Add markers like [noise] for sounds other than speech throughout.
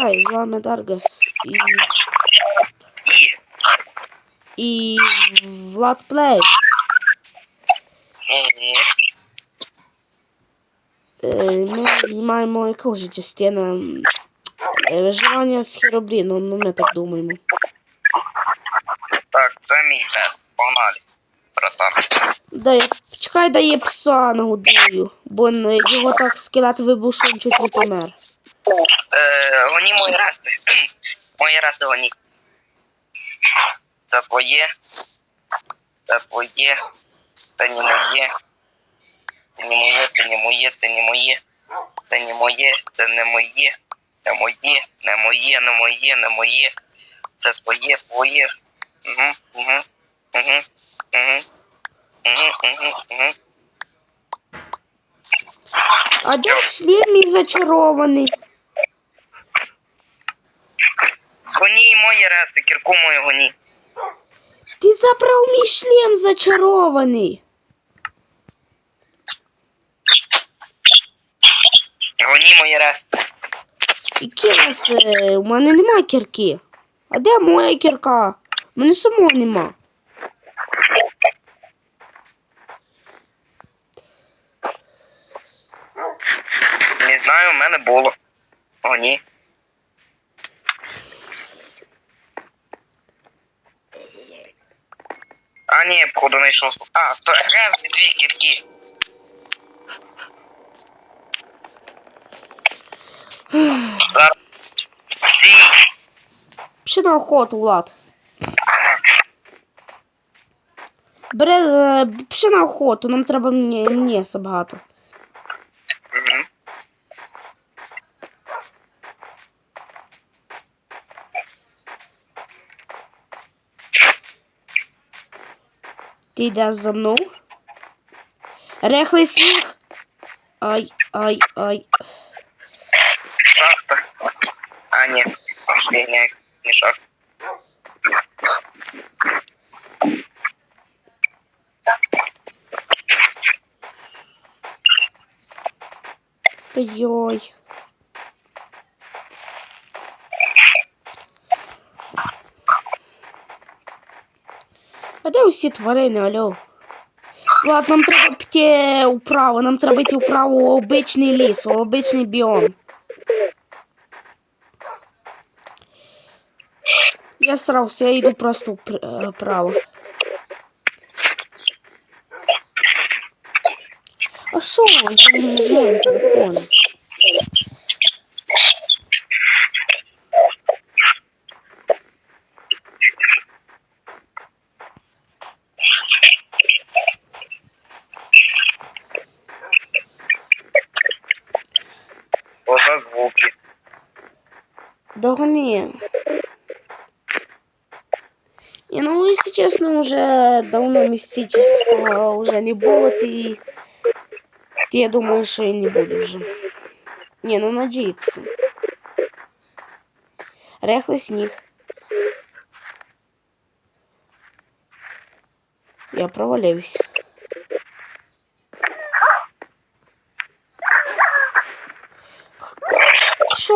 Хай, з вами Даргас і, І. Влад Плей. Е, Ми знімаємо яку вже частину Е, виживання з Херобліном, ну ми так думаємо. Так, це мій тест. Погнали. Братан. Дай, чекай, дай я пса нагодую, бо його так скелет вибув, що він чуть не помер. Е, гоні мої реси. [clears throat] мої реси гоні. Це твоє. Це твоє. Це не моє. Це не моє, це не моє, це не моє. Це не моє, це не моє. Не моє, не моє, не моє, не моє. Це твоє, твоє. Угу, угу, угу, угу. Угу, угу, угу. А де шлем мій зачарований? Гоні мої реси, кірку мою гоні. Ти забрав мій шлем зачарований. Гоні мої реси. Які е, у мене немає кірки. А де моя кірка? У мене самого нема. Не знаю, у мене було. О, ні. А, ні, походу знайшов. А, то ага, дві кірки. Зараз. Стій. Пішли на охоту, Влад. Бери, е, пішли на охоту, нам треба мені, м'яса багато. Ти йдеш за мною? Рехлий сніг. Ай, ай, ай. Шахта. А, ні. Ні, ні, не шахта. Ой-ой. А де усі тварини, алло? Влад, нам треба піти вправо, нам треба йти вправо у обичний ліс, у обичний біом. Я срався, я йду просто е, вправо. А що з моїм телефоном? Що за звуки? Догони. І ну, якщо чесно, вже давно містического вже не було, ти, ти я думаю, що і не буду вже. Не, ну надіється. Рехлий сніг. Я провалився.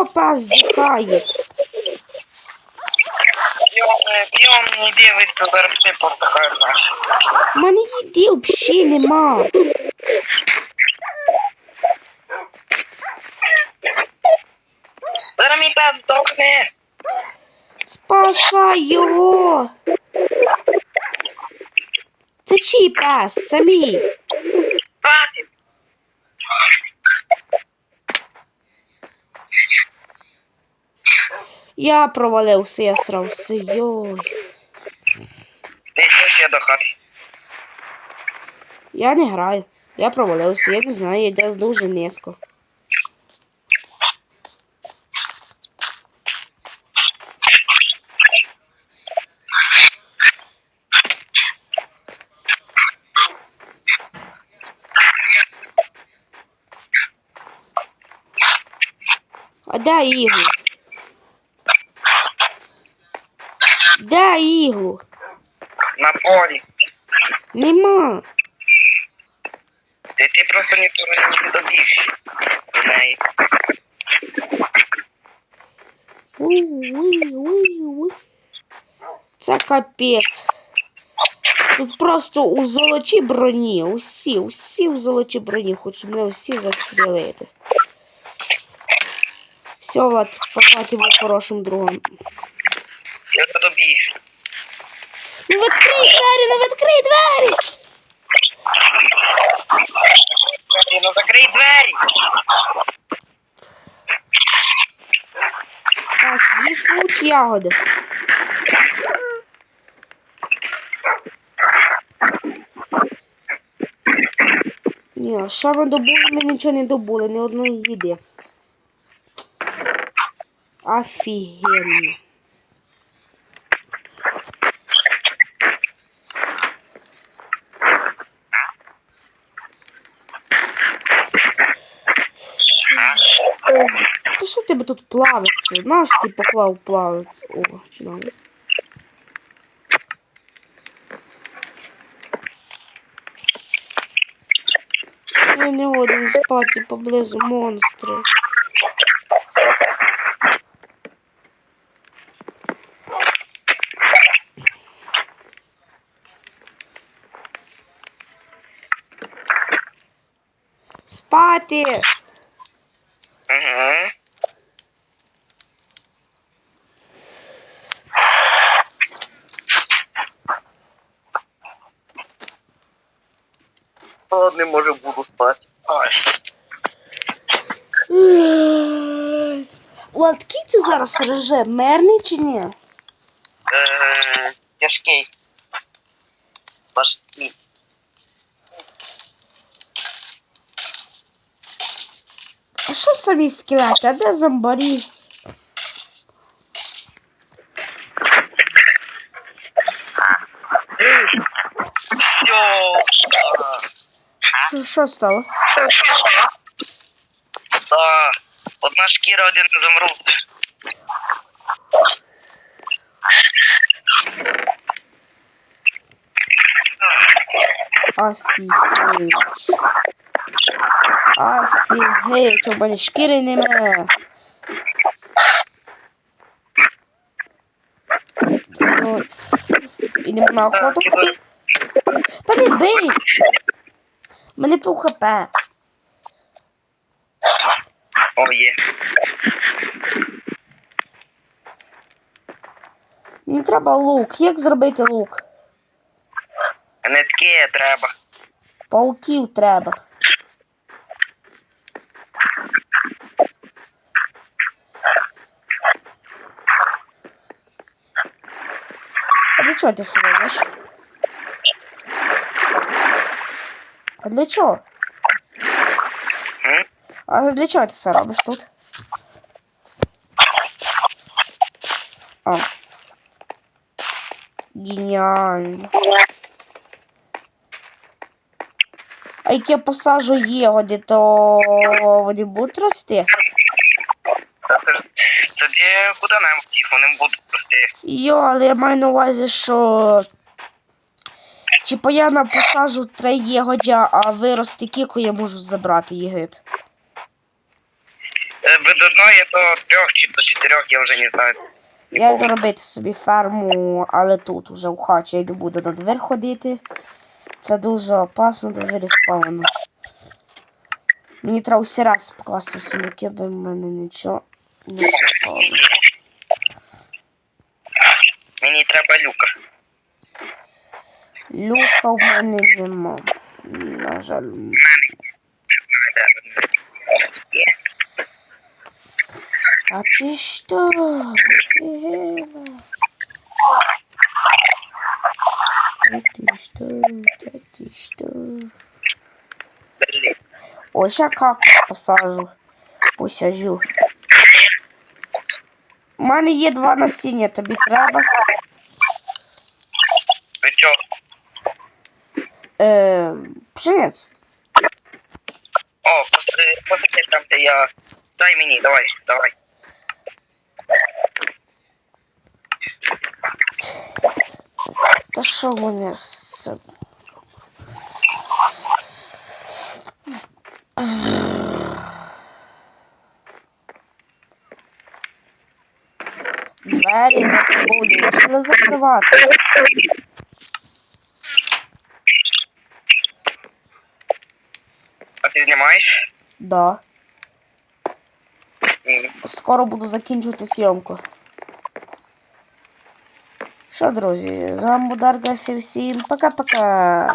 Що пас дихає? Біом не дивиться, зараз все повтикає наш. У мене їди взагалі нема. Зараз мій пес здохне. Спасай його. Це чий пес? Це мій. Я провалився, я срався. Йой. Ти що до хати? Я не граю. Я провалився, я не знаю, я десь дуже низько. А де іглу? Де іглу? На полі. Нема. Ти, ти просто ніхто не добіг до неї. Уй, уй, уй, уй. Це капець. Тут просто у золотій броні. Усі, усі у золотій броні, хоч мене усі застрілити. Все, Влад, пока ти був хорошим другом. Я тобі. Ну відкрий двері, ну відкрий двері! Ну закрий двері. А луч ягоди. Ні, що ми добули, ми нічого не добули, ні одної їди. Офігенно. Та що в тебе тут плавиться? Наш ти поклав плавець? О, чиналось. Я не годен спати поблизу монстри. Спати! Угу. То не може буду спати. Ой. Це зараз режим? Мирний чи ні? Е, тяжкий. Важкий. А що самі скелети? А де зомбарі? Що, що стало? Да. Одна шкіра, один изумруд. Офігеть. Офігеть, у мене шкіри нема. Ой. Ідемо на охоту. Та не бий! Мене пів хп. О, є. Мені треба лук. Як зробити лук? Нитки треба. Пауків треба. А для чого ти сюди йдеш? А для чого? А для чого ти це робиш тут? А. Геніально. А як я посажу ягоди, то вони будуть рости. Це куди-небудь їх вони будуть рости. Йо, але я маю на увазі, що. Типа я на посажу три ягодя, а вирости кіку я можу забрати єгит. Е, Від одної до трьох чи до чотирьох я вже не знаю. Я йду робити собі ферму, але тут уже в хаті я не буду на двір ходити. Це дуже опасно, дуже ризиковано. Мені треба всі раз покласти в сундуки, бо в мене нічого не попало. Мені треба люка. Люка в мене нема. На жаль. А ти що? Офігела? А ти що? Та ти що? Ось я какус посажу. Посажу. У мене є два насіння, тобі треба. Ви чого? Е, пшениць. О, посади, там, де я. Дай мені, давай, давай. Та що вони з... Двері за собою вирішили закривати. Ти знімаєш? Да. Mm. Скоро буду закінчувати зйомку. Що, друзі, з вами Дарга і всім пока-пока.